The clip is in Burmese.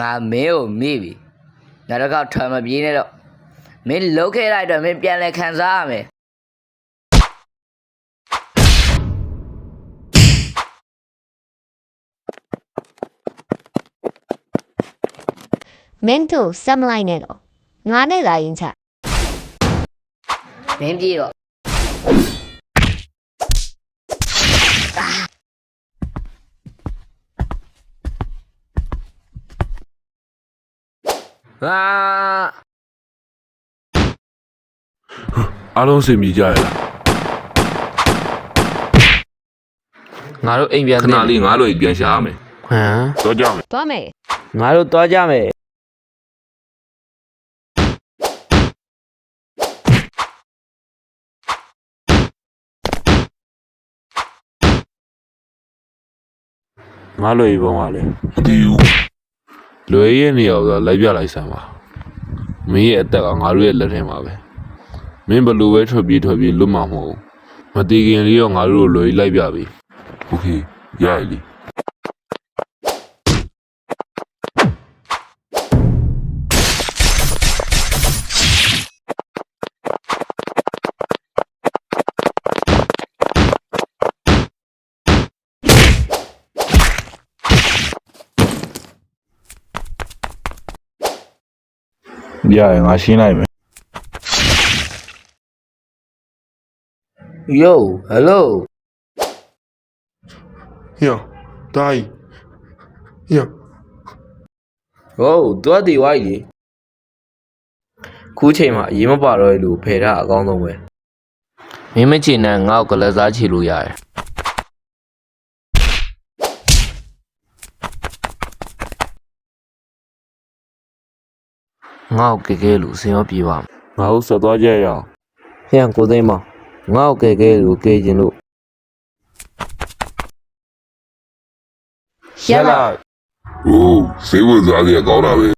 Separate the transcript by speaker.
Speaker 1: ငါမင်းကိုမိပြီနောက်တစ်ခေါက်ထွက်မပြေးနဲ့တော့မင်းလုတ်ခဲ့လိုက်တော့မင်းပြန်လဲခံစားရမယ်
Speaker 2: မင်းတို့စက်မလိုက်နဲ့တော့ငါနဲ့လာရင်ချ
Speaker 1: မင်းပြေးတော့
Speaker 3: ဟာ
Speaker 4: အားလုံးစင်ပြေကြရလား
Speaker 3: ငါတို့အိမ်ပြန်
Speaker 4: ခဏလေးငါတို့အိမ်ပြန်ရှာရမယ်
Speaker 3: ဟမ်
Speaker 4: တော့ကြမယ်
Speaker 2: သွားမယ်
Speaker 3: ငါတို့သွားကြမယ်
Speaker 4: ငါလွယ်ရေးပုံကလည်းမတည်ဘူး လွယ်ရဲ့နေရာကိုလိုက်ပြလိုက်စမ်းပါမင်းရဲ့အသက်ကငါတို့ရဲ့လက်ထဲမှာပဲမင်းဘယ်လိုပဲထွက်ပြေးထွက်ပြေးလွတ်မှာမဟုတ်ဘူးမတည်ခင်လေးတော့ငါတို့လွယ်ရေးလိုက်ပြပြီโอเคရရည်
Speaker 5: ရရင်ငါရှင်းလိုက်မယ်
Speaker 3: ယိုဟယ်လို
Speaker 6: Ja, dai. Ja.
Speaker 3: ဟိုးသွားတည်ဝိုင်းလေခုချိန်မှာအရေးမပါတော့လို့ဖယ်ထားအကောင်းဆုံးပဲ မင်းမချင်တဲ့ငါ့ကိုကလစားချီလို့ရတယ် ငါ့ကိုကဲကဲလို့စင်ရောပြေးပါမယ်
Speaker 4: ငါတို့ဆက်သွားကြရအောင်
Speaker 3: ဟဲ့ကိုသိမ်းမငါ့ကိုကဲကဲလို့ကဲခြင်းလို့
Speaker 2: ရလာ
Speaker 4: โอ้စိတ်ဝင်စားကြကောင်းတာပဲ